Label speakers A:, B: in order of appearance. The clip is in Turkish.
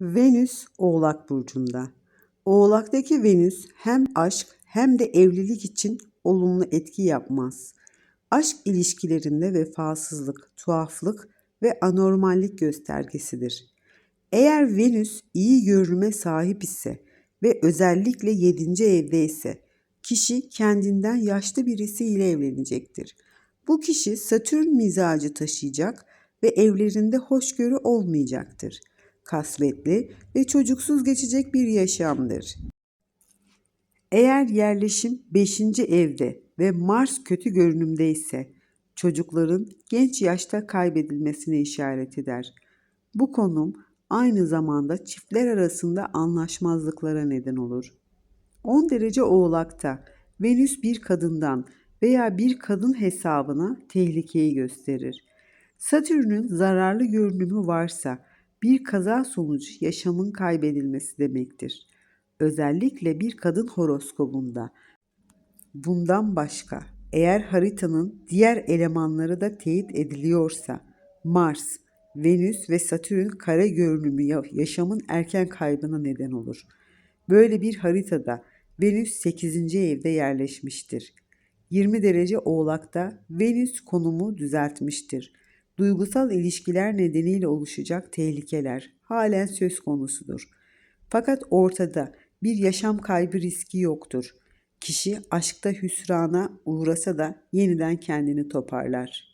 A: Venüs Oğlak Burcu'nda. Oğlak'taki Venüs hem aşk hem de evlilik için olumlu etki yapmaz. Aşk ilişkilerinde vefasızlık, tuhaflık ve anormallik göstergesidir. Eğer Venüs iyi görünüme sahip ise ve özellikle 7. evde ise kişi kendinden yaşlı birisiyle evlenecektir. Bu kişi Satürn mizacı taşıyacak ve evlerinde hoşgörü olmayacaktır. Kasvetli ve çocuksuz geçecek bir yaşamdır. Eğer yerleşim 5. evde ve Mars kötü görünümde ise çocukların genç yaşta kaybedilmesine işaret eder. Bu konum aynı zamanda çiftler arasında anlaşmazlıklara neden olur. 10 derece oğlakta Venüs bir kadından veya bir kadın hesabına tehlikeyi gösterir. Satürn'ün zararlı görünümü varsa bir kaza sonucu yaşamın kaybedilmesi demektir. Özellikle bir kadın horoskobunda. Bundan başka eğer haritanın diğer elemanları da teyit ediliyorsa Mars, Venüs ve Satürn kare görünümü ya- yaşamın erken kaybına neden olur. Böyle bir haritada Venüs 8. evde yerleşmiştir. 20 derece Oğlak'ta Venüs konumu düzeltmiştir. Duygusal ilişkiler nedeniyle oluşacak tehlikeler halen söz konusudur. Fakat ortada bir yaşam kaybı riski yoktur. Kişi aşkta hüsrana uğrasa da yeniden kendini toparlar.